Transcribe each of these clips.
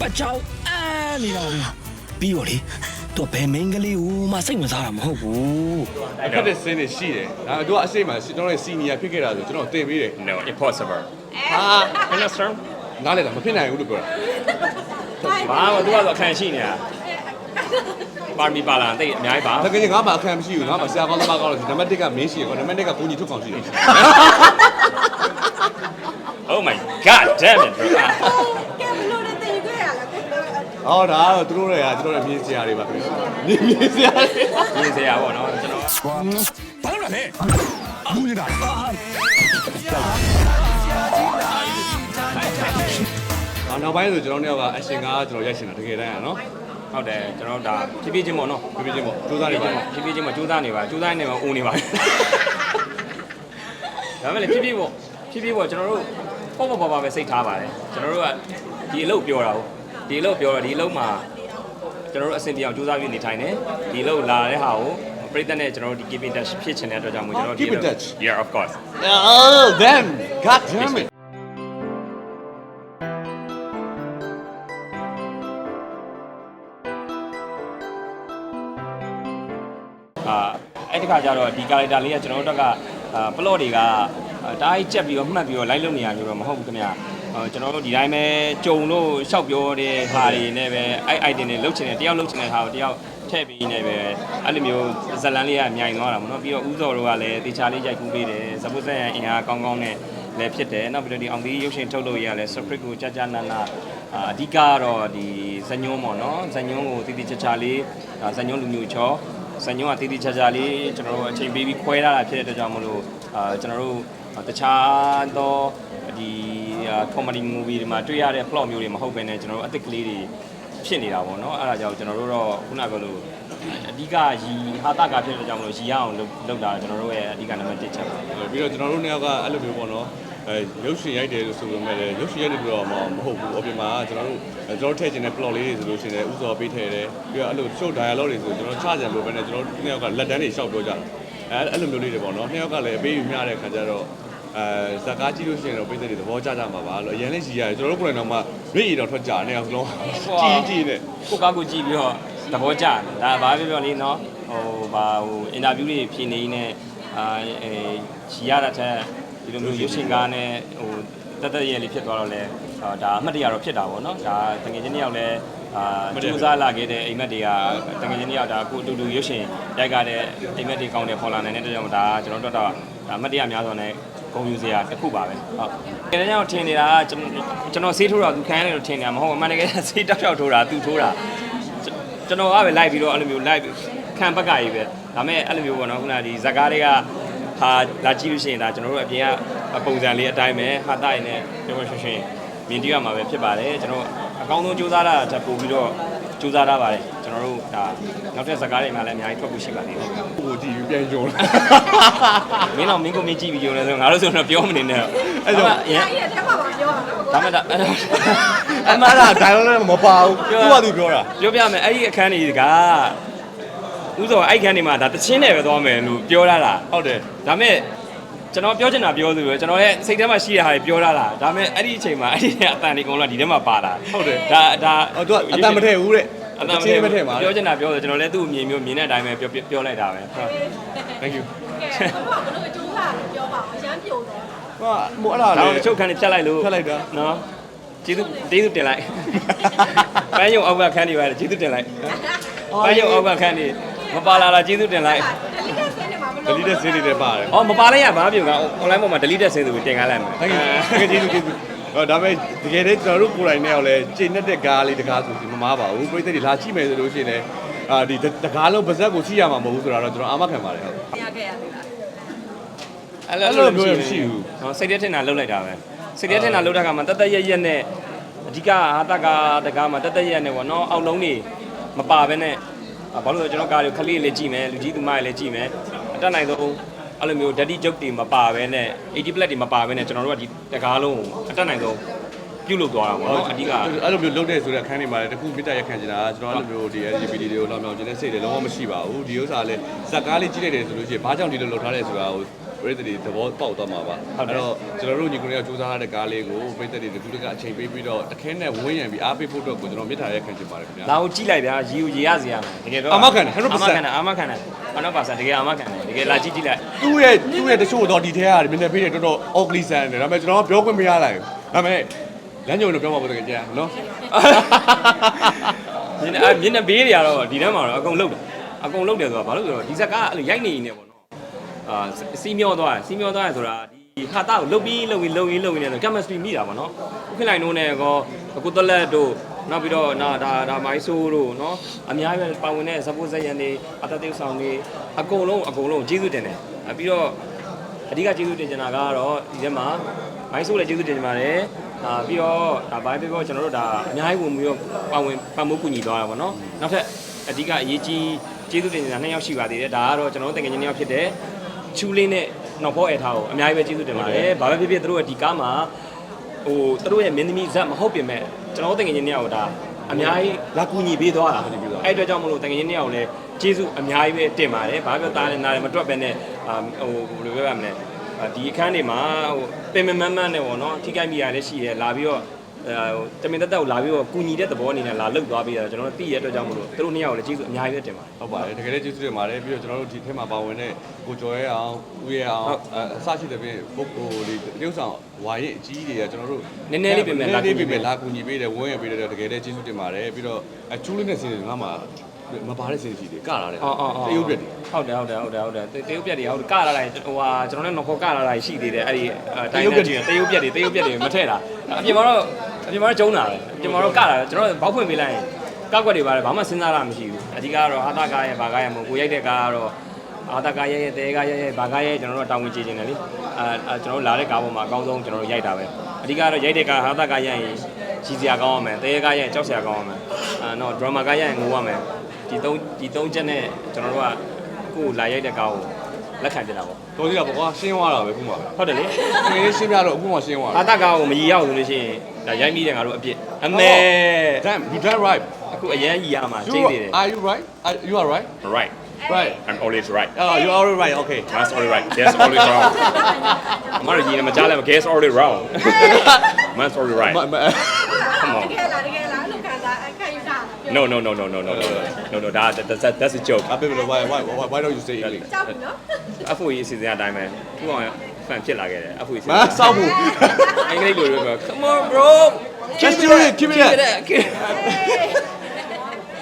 ပတ်ချောင်းအန်းနေတာပဲပြီးတော့လေသူကဘယ်မင်းကလေးကိုမှစိတ်ဝင်စားတာမဟုတ်ဘူးအခက်တဲ့စင်းနေရှိတယ်ဒါပေမဲ့သူကအစိတ်မှာကျွန်တော်ရဲ့စီနီယာဖြစ်ခဲ့တာဆိုကျွန်တော်တင်ပေးတယ် No, impossible. ဟာ Understand? နားလေတာမဖြစ်နိုင်ဘူးလို့ပြောတာဘာမှသူကတော့အခန့်ရှိနေတာပါမီပါလာတိတ်အများကြီးပါတကယ်ကြီးငါမှအခမ်းမရှိဘူးငါမှဆရာကောင်းသမားကောင်းလို့နံပါတ်1ကမင်းရှိရကောနံပါတ်2ကကိုကြီးထုတ်ကောင်ရှိတယ် Oh my god damn it bro ကဲဘလို့နဲ့တင်ခွဲရလားကို ဟောဒါကတော့သူတို့တွေကကျွန်တော်တို့မြင်စရာတွေပါခင်မြင်မြင်စရာတွေ မြင်စရာပေါ့နော်ကျွန်တော် ဘာလို့လဲဘူးနေတာ အော်နောက်ပိုင်းဆိုကျွန်တော်တို့ကအရှင်ကကျွန်တော်ရိုက်ရှင်တာတကယ်တမ်းอ่ะเนาะ ဟုတ်တယ်ကျွန်တော်ဒါဖြည်းဖြည်းချင်းပေါ့နော် ပြပြချင်းပေါ့စူးစမ်းနေပါလား ဖြည်းဖြည်းချင်းမကြိုးစားနေပါကြိုးစားနေမှာအုံနေပါဒါမဲ့လေဖြည်းဖြည်းပေါ့ဖြည်းဖြည်းပေါ့ကျွန်တော်တို့ပေါ့ပေါ့ပါပါပဲစိတ်ထားပါတယ်ကျွန်တော်တို့ကဒီအလုပ်ပြောတာဟုတ် ဒီအလုပ်ပြောတော့ဒီအလုပ်မှာကျွန်တော်တို့အဆင်ပြေအောင်ကြိုးစားပြီးနေထိုင်တယ်ဒီအလုပ်လာတဲ့ဟာကိုပြိတ္တနဲ့ကျွန်တော်တို့ဒီ keep in touch ဖြစ်ချင်တဲ့အတွက်ကြောင့်မို့ကျွန်တော်ဒီ Keep in touch yeah of course Oh damn god damn it အာအဲ့ဒီခါကျတော့ဒီ character လေးကကျွန်တော်တို့ကအာ plot တွေကအာတားကြီးကြက်ပြီးတော့မှတ်ပြီးတော့ live လုပ်နေရမျိုးတော့မဟုတ်ဘူးခင်ဗျာအာ ကျွန်တော်တို့ဒီတိုင်းပဲကြုံလို့ရှောက်ပြောတဲ့ဟာတွေနဲ့ပဲအဲ့ item တွေလုတ်ချင်တယ်တယောက်လုတ်ချင်တဲ့ဟာကိုတယောက်ထည့်ပြီးနေပဲအဲ့လိုမျိုးဇလန်လေးကမြိုင်သွားတာပေါ့နော်ပြီးတော့ဥစော်တို့ကလည်းတေချာလေးရိုက်ကူးပေးတယ်စပုတ်ဆက်ရန်အင်အားကောင်းကောင်းနဲ့လည်းဖြစ်တယ်နောက်ပြီးတော့ဒီအောင်သီးရုပ်ရှင်ထုတ်လို့ရလဲ script ကိုကြာကြာနာနာအာအဓိကကတော့ဒီဇညုံးပေါ့နော်ဇညုံးကိုတည်တည်ချာချာလေးဒါဇညုံးလူမျိုးချောစံညုံကတည်တည်ချာချာလေးကျွန်တော်တို့အချိန်ပေးပြီးခွဲထားတာဖြစ်တဲ့အတွက်ကြောင့်မလို့အာကျွန်တော်တို့တခြားသောဒီ comedy movie တွေမှာတွေ့ရတဲ့ plot မျိုးတွေမဟုတ်ဘဲနဲ့ကျွန်တော်တို့အသစ်ကလေးတွေဖြစ်နေတာပေါ့နော်အဲ့ဒါကြောင့်ကျွန်တော်တို့တော့ခုနကပြောလို့အဓိကရီဟာတာကဖြစ်တဲ့အတွက်ကြောင့်မလို့ရီရအောင်လုပ်လုပ်တာကျွန်တော်တို့ရဲ့အဓိကနံပါတ်1ချက်ပါပြီးတော့ကျွန်တော်တို့နှစ်ယောက်ကအဲ့လိုမျိုးပေါ့နော်အဲရုပ်ရှင်ရိုက်တယ်လို့ဆိုပေမဲ့လည်းရုပ်ရှင်ရိုက်တယ်လို့တော့မဟုတ်ဘူးအပြင်မှာကျွန်တော်တို့ကျွန်တော်ထည့်ခြင်းတဲ့ plot လေးတွေဆိုလို့ရှိရင်လည်းဥစော်ပေးထည့်တယ်ပြီးတော့အဲ့လို show dialogue တွေဆိုကျွန်တော်ချကြံလို့ပဲနဲ့ကျွန်တော်တို့နှစ်ယောက်ကလက်တန်းတွေရှောက်ပြောကြတာအဲအဲ့လိုမျိုးလေးတွေပေါ့နော်နှစ်ယောက်ကလည်းအပေးယူမျှတဲ့ခါကျတော့ အဲဇာကားကြည့်လို့ရှိရင်တော့ပြည်သက်တွေသဘောကျကြမှာပါလို့အရင်လည်းရှိရတယ်ကျွန်တော်တို့ကိုယ်တိုင်တော့မှရိပ်ရည်တော့ထွက်ကြတယ်နှစ်ယောက်စလုံးကြည့်ကြည့်နဲ့ကိုကားကိုကြည့်ပြီးတော့သဘောကျတယ်ဒါဘာပြောပြောလေးနော်ဟိုဘာဟိုအင်တာဗျူးတွေဖြေနေနေအာအဲရီရတာတဲ့ဒီလိုမျိုးရုပ်ရှင်ကားနဲ့ဟိုတက်တက်ရဲလေးဖြစ်သွားတော့လဲအာဒါအမှတ်တရတော့ဖြစ်တာပေါ့နော်ဒါတကယ်ချင်းတယောက်လဲအာကြိုးစားလာခဲ့တဲ့အိမ်မက်တွေကတကယ်ချင်းတယောက်ဒါကိုတူတူရုပ်ရှင်ရိုက်ကြတဲ့အိမ်မက်တွေကောင်းတယ်ပေါ်လာနိုင်တဲ့အတွက်ကြောင့်ဒါကျွန်တော်တို့တော့ဒါအမှတ်တရများစွာနဲ့ ဂုဏ်ယူစရာတစ်ခုပါပဲဟုတ်။အဲဒါကြောင့်ထင်နေတာကကျွန်ကျွန်တော်ဆေးထိုးတာသူခံရတယ်လို့ထင်နေတာမဟုတ်ဘူးအမှန်တကယ်ဆေးတောက်တောက်ထိုးတာသူထိုးတာကျွန်တော်ကပဲလိုက်ပြီးတော့အဲ့လိုမျိုး live ခံဘက်ကကြီးပဲဒါမဲ့အဲ့လိုမျိုးပေါ့နော်ခုနကဒီဇက်ကားတွေကဟာလာကြည့်လို့ရှိရင်ဒါကျွန်တော်တို့အပြင်ကပုံစံလေးအတိုင်းပဲဟာတိုင်းနဲ့ပြောရှင်းရှင်းမြင်တွေ့ရမှာပဲဖြစ်ပါတယ်ကျွန်တော်အကောင်းဆုံးစူးစမ်းတာတက်ပို့ပြီးတော့စူးစမ်းထားပါတယ်ကျွန်တော်တို့ဒါနောက်ထပ်ဇက်ကားတွေမှလည်းအများကြီးထွက်ဖို့ရှိပါသေးတယ်ဟိုကြည့်ပြီးပြန်ကြုံလာ မင်းတော့မင်းကိုမင်းကြည့်ပြီးကြုံလဲဆိုငါတို့ဆိုတော့ပြောမနေနဲ့အဲ့ကြောင့်အရင်အဲ့ဒီတက်မှာပါပြောတာနော်ဒါမဲ့ဒါအမှန်လားဒိုင်လောလည်းမပါဘူးသူ့ဟာသူပြောတာပြောပြမယ်အဲ့ဒီအခန်းတွေကဥသောအဲ့ခန်းတွေမှာဒါတချင်းနဲ့ပဲသွားမယ်လို့ပြောရတာဟုတ်တယ်ဒါမဲ့ကျွန်တော်ပြောချင်တာပြောသူပဲကျွန်တော်ရဲ့စိတ်ထဲမှာရှိတဲ့ဟာတွေပြောရတာဒါမဲ့အဲ့ဒီအချိန်မှာအဲ့ဒီအတန်တွေအကုန်လုံးဒီထဲမှာပါလာဟုတ်တယ်ဒါဒါဟောသူကအတန်မထည့်ဘူးတဲ့ အတန်မချင်းမထထည့်ည့်ပါပြောချင်တာပြောဆိုကျွန်တော်လည်းသူ့အမြင်မျိုးမြင်တဲ့အတိုင်းပဲပြောပြောလိုက်တာပဲဟုတ် thank you ကဲဘာလို့ဘလို့ကျိုးလာလို့ပြောပါအောင်အရန်ပြိုတော့ဟာမို့အဲ့ဒါဒါလေတော့တချို့ခန်းတွေဖြတ်လိုက်လို့ဖြတ်လိုက်တာနော်ကျေးဇူးကျေးဇူးတင်လိုက်ပန်းရုံအောက်ကခန်းတွေပါကျေးဇူးတင်လိုက်ပန်းရုံအောက်ကခန်းတွေမပါလာတာကျေးဇူးတင်လိုက်တယ်လီတဲ့ဆင်းနေမှာမလို့ delete ဆင်းနေတယ်ပါတယ်အော်မပါလိုက်ရဘာပြုံက online ပေါ်မှာ delete တဲ့ဆင်းသူကိုတင်ခိုင်းလိုက်မယ် thank you thank you ကျေးဇူးကျေးဇူး ဟောဒါပေမဲ့တကယ်တည်းကျွန်တော်တို့ကိုယ်တိုင်နဲ့ရောက်လဲချိန်နဲ့ကားလေးတကားဆိုဒီမမားပါဘူးပြိတ္တိတွေလာကြည့်မယ်ဆိုလို့ရှိရင်လည်းအာဒီတကားလုံးပါဇက်ကိုကြည့်ရမှာမဟုတ်ဘူးဆိုတော့ကျွန်တော်အာမခံပါတယ်ဟုတ်ရခဲ့ရသေးလားအဲ့လိုမျိုးမရှိဘူးဟောစိတ်ထဲထင်တာလှုပ်လိုက်တာပဲစိတ်ထဲထင်တာလှုပ်တာကမှတသက်ရက်ရက်နဲ့အဓိကအာတကာတကာမှာတသက်ရက်နဲ့ပေါ့နော်အောက်လုံးနေမပါဘဲနဲ့ဘာလို့လဲကျွန်တော်ကားတွေခလေးလေးကြည့်မယ်လူကြီးသူမတွေလည်းကြည့်မယ်အတက်နိုင်ဆုံး အဲ့လိုမျိုး daddy joke တွေမပါဘဲနဲ့80 plate တွေမပါဘဲနဲ့ကျွန်တော်တို့ကဒီတကားလုံးကိုအတက်နိုင်ဆုံးပြုတ်လုသွားတာပေါ့နော်အဓိကအဲ့လိုမျိုးလုပ်တဲ့ဆိုတဲ့အခန်းတွေမှာလည်းတခုမြစ်တရက်ခံချင်တာကျွန်တော်အဲ့လိုမျိုးဒီ LGBT တွေကိုလောင်လောင်ကျင်တဲ့စိတ်တွေလုံးဝမရှိပါဘူးဒီဥစ္စာလည်းဇက်ကားလေးကြည့်လိုက်တယ်ဆိုလို့ရှိရင်ဘာကြောင့်ဒီလိုလုပ်ထားလဲဆိုတာကို ပြည်သက်တွေသဘောပေါက်သွားမှာပါဟုတ်တယ်တော့ကျွန်တော်တို့ညီကိုတွေကစူးစမ်းထားတဲ့ကားလေးကိုပြည်သက်တွေတူတကအချိန်ပေးပြီးတော့တခဲနဲ့ဝင်းရံပြီးအားပေးဖို့အတွက်ကိုကျွန်တော်မြစ်တာရဲခံချင်ပါတယ်ခင်ဗျာလာကိုကြည့်လိုက်ဗျာရီကိုရေရစေရမယ်တကယ်တော့အာမခံတယ်100%အာမခံတယ်အာမခံတယ်100%တကယ်အာမခံတယ်တကယ်လာကြည့်ကြည့်လိုက်သူ့ရဲ့သူ့ရဲ့တချို့တော့ဒီထဲကမျက်နှာပေးတွေတော်တော် ugly ဆန်တယ်ဒါပေမဲ့ကျွန်တော်ကပြောခွင့်မရလိုက်ဘူးဒါပေမဲ့လမ်းညုံတော့ပြောမှာပေါ့တကယ်ကြာနော်မျက်နှာမျက်နှာဘေးတွေကတော့ဒီထဲမှာတော့အကုန်လုံးတယ်အကုန်လုံးတယ်ဆိုတာဘာလို့လဲဆိုတော့ဒီဇက်ကအဲ့လိုရိုက်နေနေပေါ့နော် အာစီမျောသွားတယ်စီမျောသွားတယ်ဆိုတာဒီဟာတာကိုလုတ်ပြီးလုတ်ပြီးလုတ်ပြီးလုတ်ပြီးနေတော့ chemistry မိတာပေါ့နော်ဥက္ကလိုင်တို့နဲ့ကောအခုတလက်တို့နောက်ပြီးတော့နာဒါဒါမိုင်းဆိုးတို့နော်အများကြီးပဲပါဝင်တဲ့ support ဇက်ရန်တွေအတတိဆောင်တွေအကုန်လုံးအကုန်လုံးကျေးဇူးတင်တယ်အပြီးတော့အဓိကကျေးဇူးတင်ချင်တာကတော့ဒီထဲမှာမိုင်းဆိုးလည်းကျေးဇူးတင်ချင်ပါတယ်အာပြီးတော့ဒါဘိုင်းပြီးတော့ကျွန်တော်တို့ဒါအများကြီးဝင်ပြီးတော့ပါဝင်ပံ့ပိုးကူညီသွားတာပေါ့နော်နောက်ထပ်အဓိကအရေးကြီးကျေးဇူးတင်ချင်တာနှစ်ယောက်ရှိပါသေးတယ်ဒါကတော့ကျွန်တော်တို့တကယ်ချင်းနှစ်ယောက်ဖြစ်တဲ့ ချူလေးနဲ့နောက်ဘောအဲထားကိုအများကြီးပဲကျေးဇူးတင်ပါတယ်ဘာပဲဖြစ်ဖြစ်သူတို့ရဲ့ဒီကားမှာဟိုသူတို့ရဲ့မင်းသမီးဇက်မဟုတ်ပြင်မဲ့ကျွန်တော်တို့တကယ်ချင်းနှစ်ယောက်ကိုဒါအများကြီးလာကူညီပေးသွားတာအဲ့အတွက်ကြောင့်မလို့တကယ်ချင်းနှစ်ယောက်လည်းကျေးဇူးအများကြီးပဲတင်ပါတယ်ဘာပြောသားလဲနားလဲမတွက်ပဲနဲ့အာဟိုဘယ်လိုပြောရမလဲအာဒီအခန်းတွေမှာဟိုပင်မမန်းမန်းနဲ့ပေါ့နော်ထိခိုက်မိရလည်းရှိတယ်လာပြီးတော့အဲဟို တမင်တက်တက်ကိုလာပြီးတော့ကူညီတဲ့သဘောအနေနဲ့လာလှုပ်သွားပြီးတော့ကျွန်တော်တို့သိရတဲ့အတွက်ကြောင့်မလို့သူတို့နှစ်ယောက်လည်းကျေးဇူးအများကြီးပဲတင်ပါတယ်ဟုတ်ပါတယ်တကယ်လည်းကျေးဇူးတင်ပါတယ်ပြီးတော့ကျွန်တော်တို့ဒီထဲမှာပါဝင်တဲ့ကိုကျော်ရဲအောင်ဦးရဲအောင်အအစရှိတဲ့ပြင်ပုဂ္ဂိုလ်လေးတရုပ်ဆောင်ဝါရင်အကြီးတွေကကျွန်တော်တို့နည်းနည်းလေးပြင်မဲ့လာကူညီပေးပြင်လာကူညီပေးတယ်ဝန်းရံပေးတယ်တကယ်လည်းကျေးဇူးတင်ပါတယ်ပြီးတော့အချူးလေးနဲ့ဆင်းနေငါမှမပါတဲ့ဆင်းရှိတယ်ကလာတယ်အော်အော်အော်တရုပ်ပြက်တွေဟုတ်တယ်ဟုတ်တယ်ဟုတ်တယ်ဟုတ်တယ်တေယုတ်ပြက်တွေဟုတ်ကလာလိုက်ဟိုဟာကျွန်တော်လည်းတော့ခေါ်ကလာလိုက်ရှိသေးတယ်အဲ့ဒီတိုင်းနဲ့ကြည့်တေယုတ်ပြက်တွေတေယုတ်ပြက်တွေမထည့်တာအပြင်မှာတော့ အပြင်မှာတော့ကျုံတာပဲအပြင်မှာတော့ကလာကျွန်တော်ဘောက်ဖွင့်ပေးလိုက်ရင်ကောက်ွက်တွေပါတယ်ဘာမှစဉ်းစားတာမရှိဘူးအဓိကတော့ဟာတာကားရဲ့ဘာကားရဲ့မဟုတ်ကိုရိုက်တဲ့ကားကတော့အာတကာရဲ့ရဲ့တဲကားရဲ့ရဲ့ဘာကားရဲ့ကျွန်တော်တို့တောင်းဝင်ကြည့်နေတယ်လေအာကျွန်တော်တို့လာတဲ့ကားပေါ်မှာအကောင်းဆုံးကျွန်တော်တို့ရိုက်တာပဲအဓိကတော့ရိုက်တဲ့ကားဟာတကာရဲ့ရင်ရှိစရာကောင်းအောင်မယ်တဲကားရဲ့ကြောက်စရာကောင်းအောင်မယ်အာတော့ဒရမာကားရဲ့ငိုရမယ်ဒီသုံးဒီသုံးချက်နဲ့ကျွန်တော်တို့ကကိုယ်လာရိုက်တဲ့ကားကို လက်ခံပြတာပေါ့တော်သေးတာပေါ့ကွာရှင်းသွားတာပဲခုမှပဲဟုတ်တယ်လေငွေလေးရှင်းပြတော့အခုမှရှင်းသွားဟာတာတကားကိုမကြီးရောက်ဘူးလို့ရှိရင်ဒါရိုက်မိတဲ့ငါတို့အပြစ်အမေ damn you done right အခုအရန်ကြီးရမှာ you ကျိတ်နေတယ် are you right Are- you are right right right I'm always right oh you are right okay that's always right yes always wrong မရကြီးမကြားလဲမ guess always wrong man's always right No, no, no, no, no, no, no, no, no. That, that, that that's a joke. အဖေဘယ်လို why why why- why don't you say English ကြောက်ပြီနော် အဖိုးကြီးအစီအစဉ်အတိုင်းပဲသူ့အောင်ဖန်ဖြစ်လာခဲ့တယ်အဖိုးကြီး မစောက်ဘူး အင်္ဂလိပ်လိုပြော Come on bro Just do it, keep it up.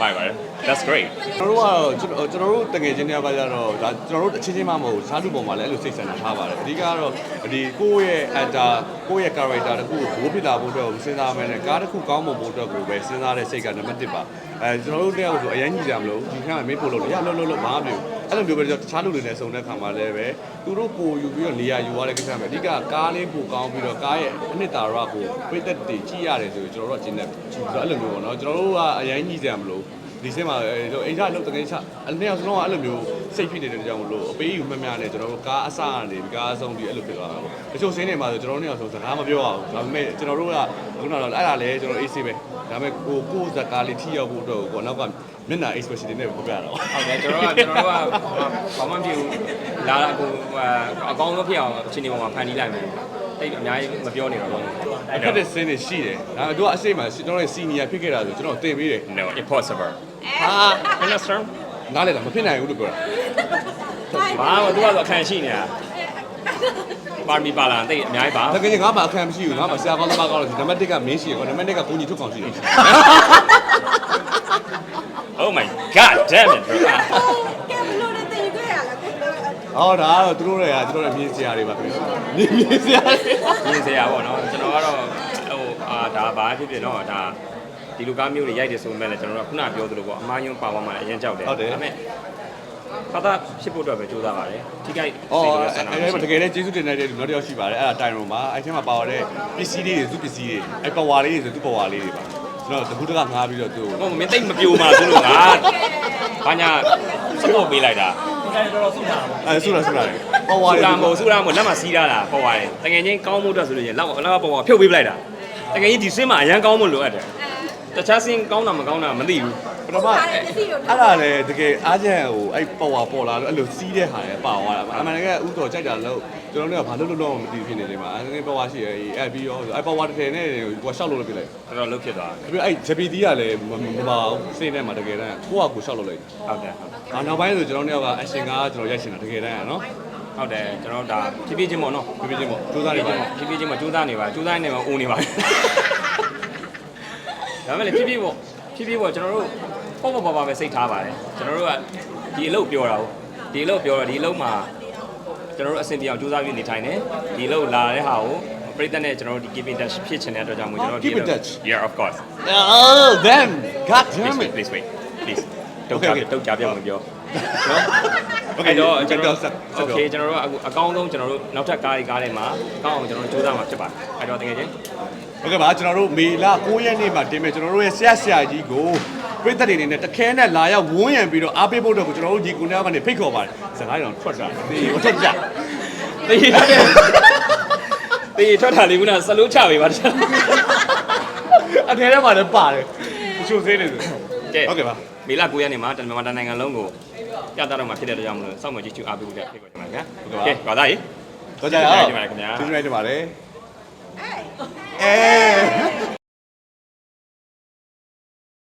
Bye bye. That's great. ကျွန်တော်တို့ကတော့ကျွန်တော်တို့တငယ်ချင်းတွေကပါကြတော့ဒါကျွန်တော်တို့အချင်းချင်းမှမဟုတ်စားလူပေါ်မှာလည်းအဲ့လိုစိတ်ဆန္ဒထားပါတယ်အဓိကကတော့ဒီကိုယ့်ရဲ့ actor ကိုယ့်ရဲ့ character တခုကိုဘိုးဖြစ်လာဖို့အတွက်ကိုစဉ်းစားမယ်နဲ့ကားတစ်ခုကောင်းမွန်ဖို့အတွက်ကိုပဲစဉ်းစားတဲ့စိတ်ကနံပါတ်1ပါအဲကျွန်တော်တို့တယောက်ဆိုအရင်ကြီးကြမလို့ဒီခါမှာမင်းပို့လို့ရလှုပ်လှုပ်လှုပ်မအားပြုအဲ့လိုမျိုးပဲတခြားလူတွေနဲ့စုံတဲ့ခါမှာလည်းပဲသူတို့ကိုယူပြီးတော့နေရာယူရတဲ့ကိစ္စပဲအဓိကကားလေးပိုကောင်းပြီးတော့ကားရဲ့အနှစ်သာရကိုပြည့်သက်တည်ကြည့်ရတယ်ဆိုရင်ကျွန်တော်တို့အကျဉ်းနဲ့ဆိုတော့အဲ့လိုမျိုးပေါ့နော်ကျွန်တော်တို့ကအရင်ကြီးကြမလို့ ဒီစင်းမှာအဲအိမ်သားလောက်တကယ်ချအနှစ်ယောက်စလုံးကအဲ့လိုမျိုးစိတ်ဖြစ်နေတဲ့ကြောင့်မလို့အပေးယူမှတ်များနဲ့ကျွန်တော်တို့ကားအစကနေကားအဆုံးဒီအဲ့လိုဖြစ်သွားတာပေါ့တချို့စင်းတွေမှာဆိုကျွန်တော်တို့နှစ်ယောက်ဆုံးစကားမပြောအောင်ဒါပေမဲ့ကျွန်တော်တို့ကခုနကတော့အဲ့ဒါလည်းကျွန်တော် AC ပဲဒါပေမဲ့ကိုကိုဇကားလေးထိရောက်ဖို့အတွက်ကိုနောက်ကမျက်နှာ expression တွေနဲ့ပြပြတာပေါ့ဟုတ်တယ်ကျွန်တော်ကကျွန်တော်တို့ကဘာမှမဖြစ်ဘူးလာတာကိုအကောင်းဆုံးဖြစ်အောင်အချိန်ဒီပေါ်မှာဖန်တီးလိုက်မယ် တိတ်အများကြီးမပြောနေတော့ဘူးအခက်တဲ့စင်းတွေရှိတယ်ဒါပေမဲ့သူကအစိမ့်မှာကျွန်တော်ရဲ့ senior ဖြစ်ခဲ့တာဆိုကျွန်တော်တင်ပေးတယ် No impossible ဟာ understand နားလေလားမဖြစ်နိုင်ဘူးလို့ပြောတာဘာမှသူကတော့အခန့်ရှိနေတာပါမီပါလာတိတ်အများကြီးပါတကယ်ကြီးငါမှအခမ်းမရှိဘူးငါမှဆရာကောင်းသမားကောင်းလို့ဒီနံပါတ်1ကမင်းရှိရကောနံပါတ်2ကကိုကြီးထုတ်ကောင်ရှိတယ် Oh my god damn it bro ကဲဘလို့လဲတင်ခဲ့ရလားကိုယ် ။ အော်ဒါကတော့သူတို့တွေကသူတို့ရဲ့မြင်စရာတွေပါခင်ဗျာ။မြင်မြင်စရာတွေမြင်စရာပေါ့နော်ကျွန်တော်ကတော့ဟိုအာဒါဘာဖြစ်ဖြစ်တော့ဒါဒီလူကားမျိုးတွေရိုက်တယ်ဆိုမှလည်းကျွန်တော်တို့ခုနပြောသလိုပေါ့အမားယွန်းပါဝါမှာလည်းအရင်ကြောက်တယ်ဒါပေမဲ့ဖတာဖြစ်ဖို့အတွက်ပဲကြိုးစားပါတယ်ထိခိုက်။အော်စိတ်အဲလို့ဆန္ဒအဲတကယ်လည်းကျေးဇူးတင်တဲ့လူနောက်တစ်ယောက်ရှိပါတယ်။အဲ့ဒါတိုင်ရုံမှာအဲ့ထဲမှာပါရတဲ့ပစ္စည်းလေးတွေသူပစ္စည်းတွေအဲ့ပဝါလေးတွေဆိုသူပဝါလေးတွေပါ။ကျွန်တော်တခုတကငားပြီးတော့သူ့ကိုဟိုမင်းတိတ်မပြိုမှာဆိုလို့ငါဘာညာစပို့ပေးလိုက်တာ အဲဆူလာဆူလာ။ပဝါဆူလေးလာမို့ဆူလာမို့လက်မစီးရတာပေါ့ပါရဲ့တကယ်ချင်းကောင်းမှုအတွက်ဆိုလို့ရင်လောက်လောက်ပေါ့ပေါ့ဖြုတ်ပေးလိုက်တာတကယ်ကြီးဒီစင်းမှာအရန်ကောင်းမှုလိုအပ်တယ်တခြားစင်းကောင်းတာမကောင်းတာမသိဘူး ပထမအဲ့ဒါလေတကယ်အားချမ်းဟိုအဲ့ပေါ်ဝါပေါ်လာလို့အဲ့လိုစီးတဲ့ဟာလေပါသွားတာအမှန်တကယ်ဥတော်ကြိုက်တာလို့ကျွန်တော်တို့ကဘာလို့လို့တော့မသိဖြစ်နေတယ်မှာအဲ့ဒီပေါ်ဝါရှိရဲ့အဲ့ပြီးရောအဲ့ပေါ်ဝါတစ်ထည်နဲ့ကိုရှောက်လို့လုပ်ပြလိုက်တော်တော်လုတ်ဖြစ်သွားပြီးအဲ့ဂျပီတီးကလည်းမမအောင်စိတ်နဲ့မှာတကယ်တမ်းကိုကကိုရှောက်လို့လိုက်ဟုတ်တယ်ဟုတ်အာနောက်ပိုင်းဆိုကျွန်တော်တို့ကအရှင်ကကျွန်တော်ရိုက်ရှင်တာတကယ်တမ်းရနော်ဟုတ်တယ်ကျွန်တော်တို့ဒါဖြည်းဖြည်းချင်းပေါ့နော်ပြပြချင်းပေါ့စူးစမ်းနေပါဖြည်းဖြည်းချင်းမကြိုးစားနေပါကြိုးစားနေမှာအိုးနေပါဒါမဲ့လေဖြည်းဖြည်းပေါ့ဖြည်းဖြည်းပေါ့ကျွန်တော်တို့ ပေါ့ပေါ့ပါပါပဲစိတ်ထားပါတယ်ကျွန်တော်တို့ကဒီအလုပ်ပြောတာဟုတ်ဒီအလုပ်ပြောတော့ဒီအလုပ်မှာကျွန်တော်တို့အဆင်ပြေအောင်ကြိုးစားပြီးနေထိုင်တယ်ဒီအလုပ်လာတဲ့ဟာကိုပြိတ္တနဲ့ကျွန်တော်တို့ဒီ keeping touch ဖြစ်ချင်တဲ့အတွက်ကြောင့်မို့ကျွန်တော်ဒီ Keep in touch Yeah of course Oh then god please damn wait it please wait please တုတ် Okay, ကြ okay. တုတ်ကြပြမပြော နော် အဲ့တော့ကျွန်တော် ဆက် โอเคကျွန်တော်တို့အခုအကောင်းဆုံးကျွန်တော်တို့နောက်ထပ်ကားတွေကားတွေမှာအကောင်းအောင်ကျွန်တော်တို့စူးစမ်းမှာဖြစ်ပါတယ်အဲ့တော့တကယ်ချင်း โอเคပါကျွန်တော်တို့မေလ9ရက်နေ့မှာတင်မယ်ကျွန်တော်တို့ရဲ့ဆရာဆရာကြီးကို ပရိသတ်တွေအနေနဲ့တခဲနဲ့လာရောက်ဝန်းရံပြီးတော့အားပေးဖို့အတွက်ကိုကျွန်တော်တို့ညီကိုနေကနေဖိတ်ခေါ်ပါတယ်စကားတွေတော့ထွက်တာတေးထွက်ကြတေးထွက်တယ်တေးထွက်တာလေးကဆလိုးချပေးပါတခြားအထဲထဲမှာလည်းပါတယ်အချို့သေးတယ်ဆိုကဲဟုတ်ကဲ့ပါမေလ9ရက်နေ့မှာတန်မြန်မာတန်နိုင်ငံလုံးကိုပြသတော့မှာဖြစ်တဲ့တရားမလို့စောင့်မကြည့်ချူအားပေးဖို့ကြဖိတ်ခေါ်ကြပါခင်ဗျာဟုတ်ကဲ့ပါကဲပါသားကြီးတော့ကြရအောင်ကျေးဇူးတင်ပါတယ်ခင်ဗျာကျေးဇူးတင်ပါတယ်အဲ